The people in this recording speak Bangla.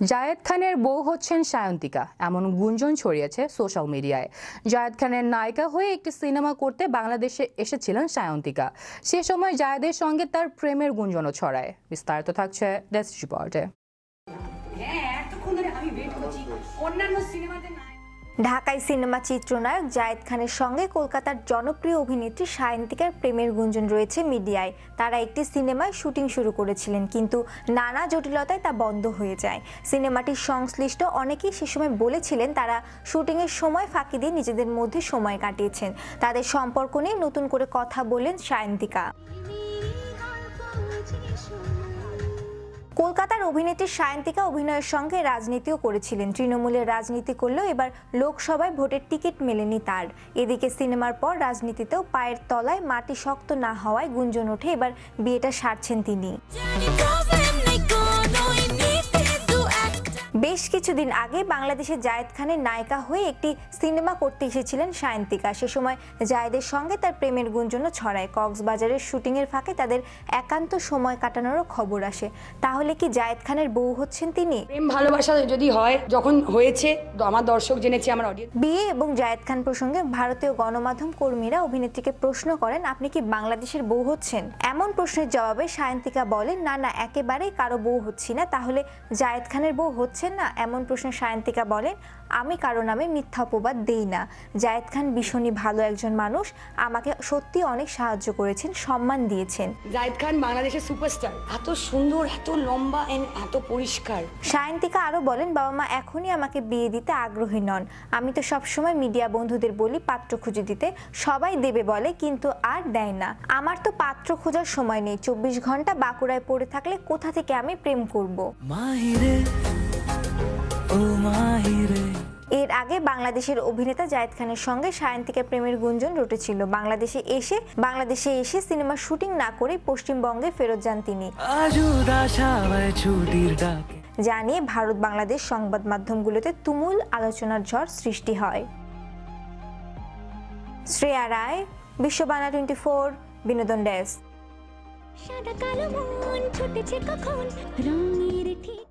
জায়েদ খানের বউ হচ্ছেন সায়ন্তিকা, এমন গুঞ্জন ছড়িয়েছে সোশ্যাল মিডিয়ায়। জায়েদ খানের নায়িকা হয়ে একটি সিনেমা করতে বাংলাদেশে এসেছিলেন সায়ন্তিকা। সে সময় জায়েদের সঙ্গে তার প্রেমের গুঞ্জনও ছড়ায়। বিস্তারিত থাকছে রিপোর্টে হ্যাঁ করছি। অন্যান্য সিনেমাতে ঢাকায় সিনেমা চিত্রনায়ক জায়েদ খানের সঙ্গে কলকাতার জনপ্রিয় অভিনেত্রী সায়ন্তিকার প্রেমের গুঞ্জন রয়েছে মিডিয়ায়। তারা একটি সিনেমায় শুটিং শুরু করেছিলেন, কিন্তু নানা জটিলতায় তা বন্ধ হয়ে যায়। সিনেমাটির সংশ্লিষ্ট অনেকেই সে সময় বলেছিলেন তারা শুটিংয়ের সময় ফাঁকি দিয়ে নিজেদের মধ্যে সময় কাটিয়েছেন। তাদের সম্পর্ক নিয়ে নতুন করে কথা বলেন সায়ন্তিকা কলকাতার অভিনেত্রী সায়ন্তিকা অভিনয়ের সঙ্গে রাজনীতিও করেছিলেন। তৃণমূলের রাজনীতি করলেও এবার লোকসভায় ভোটের টিকিট মেলেনি তার। এদিকে সিনেমার পর রাজনীতিতেও পায়ের তলায় মাটি শক্ত না হওয়ায় গুঞ্জন ওঠে, এবার বিয়েটা সারছেন তিনি। বেশ কিছুদিন আগে বাংলাদেশে জায়েদ খানের নায়িকা হয়ে একটি সিনেমা করতে এসেছিলেন সায়ন্তিকা। সে সময় জায়েদের সঙ্গে তার প্রেমের গুঞ্জনও ছড়ায়। কক্সবাজারের শুটিংয়ের ফাঁকে তাদের একান্ত সময় কাটানোরও খবর আসে। তাহলে কি জায়েদ খানের বউ হচ্ছেন তিনি? প্রেম ভালোবাসা যদি হয় যখন হয়েছে তো আমার দর্শক জেনেছে আমার অডিয়েন্স বিয়ে এবং জায়েদ খান প্রসঙ্গে ভারতীয় গণমাধ্যম কর্মীরা অভিনেত্রীকে প্রশ্ন করেন আপনি কি বাংলাদেশের বউ হচ্ছেন? এমন প্রশ্নের জবাবে সায়ন্তিকা বলেন না না একেবারেই কারও বউ হচ্ছি না। তাহলে জায়েদ খানের বউ হচ্ছেন না? এমন প্রশ্নে সায়ন্তিকা বলেন আমি কারও নামে মিথ্যা অপবাদ দেই না। জায়েদ খান ভীষণই ভালো একজন মানুষ। আমাকে সত্যি অনেক সাহায্য করেছেন সম্মান দিয়েছেন। জাহিদ খান বাংলাদেশের সুপারস্টার। এত সুন্দর এত লম্বা এন্ড এত পরিষ্কার। সায়ন্তিকা আরও বলেন বাবা মা এখনই আমাকে বিয়ে দিতে আগ্রহী নন। আমি তো সবসময় মিডিয়া বন্ধুদের বলি পাত্র খুঁজে দিতে। সবাই দেবে বলে কিন্তু আর দেয় না। আমার তো পাত্র খোঁজার সময় নেই। চব্বিশ ঘণ্টা বাঁকুড়ায় পড়ে থাকলে কোথা থেকে আমি প্রেম করব। মাহিরে এর আগে বাংলাদেশের অভিনেতা জায়েদ খানের সঙ্গে সায়ন্তিকা প্রেমের গুঞ্জন রটেছিল। বাংলাদেশে এসে বাংলাদেশে এসে সিনেমার শুটিং না করে পশ্চিমবঙ্গে ফেরত যান তিনি। ডাকে। জানিয়ে ভারত বাংলাদেশ সংবাদ মাধ্যমগুলোতে তুমুল আলোচনার ঝড় সৃষ্টি হয়। শ্রেয়া রায় বিশ্ববানা টোয়েন্টি ফোর বিনোদন ডেস্ক। সাদা কালো মন ছুটেছে কখন? রঙের ঠিক